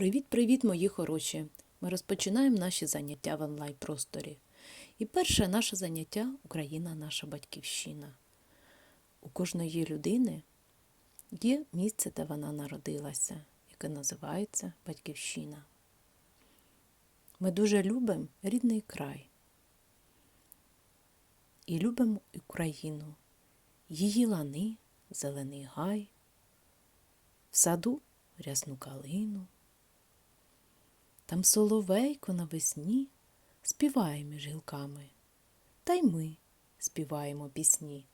Привіт-привіт, мої хороші! Ми розпочинаємо наші заняття в онлайн-просторі. І перше наше заняття Україна наша батьківщина. У кожної людини є місце, де вона народилася, яке називається Батьківщина. Ми дуже любимо рідний край і любимо Україну, її лани, зелений гай, в саду рясну калину. Там соловейко навесні співає між гілками, та й ми співаємо пісні,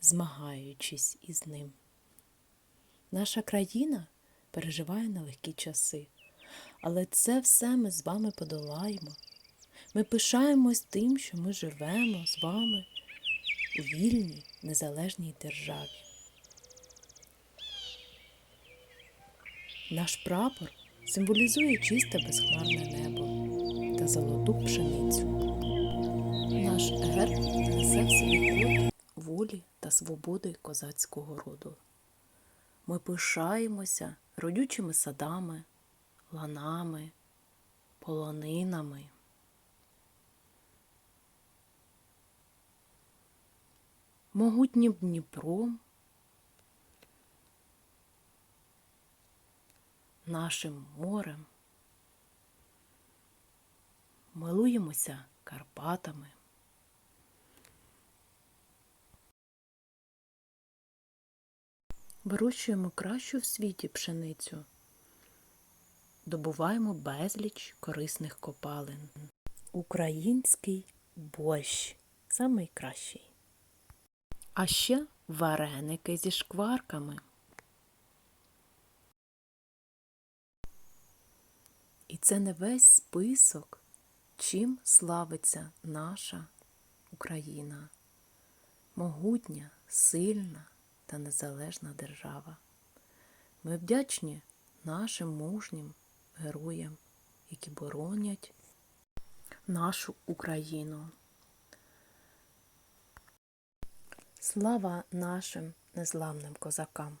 змагаючись із ним. Наша країна переживає нелегкі часи, але це все ми з вами подолаємо. Ми пишаємось тим, що ми живемо з вами у вільній незалежній державі. Наш прапор символізує чисте безхмарне небо та золоту пшеницю. Наш герб несе в собі код волі та свободи козацького роду. Ми пишаємося родючими садами, ланами, полонинами. Могутнім Дніпром нашим морем, милуємося Карпатами. Вирощуємо кращу в світі пшеницю, добуваємо безліч корисних копалин. Український борщ самий кращий. А ще вареники зі шкварками. Це не весь список, чим славиться наша Україна, могутня, сильна та незалежна держава. Ми вдячні нашим мужнім героям, які боронять нашу Україну. Слава нашим незламним козакам!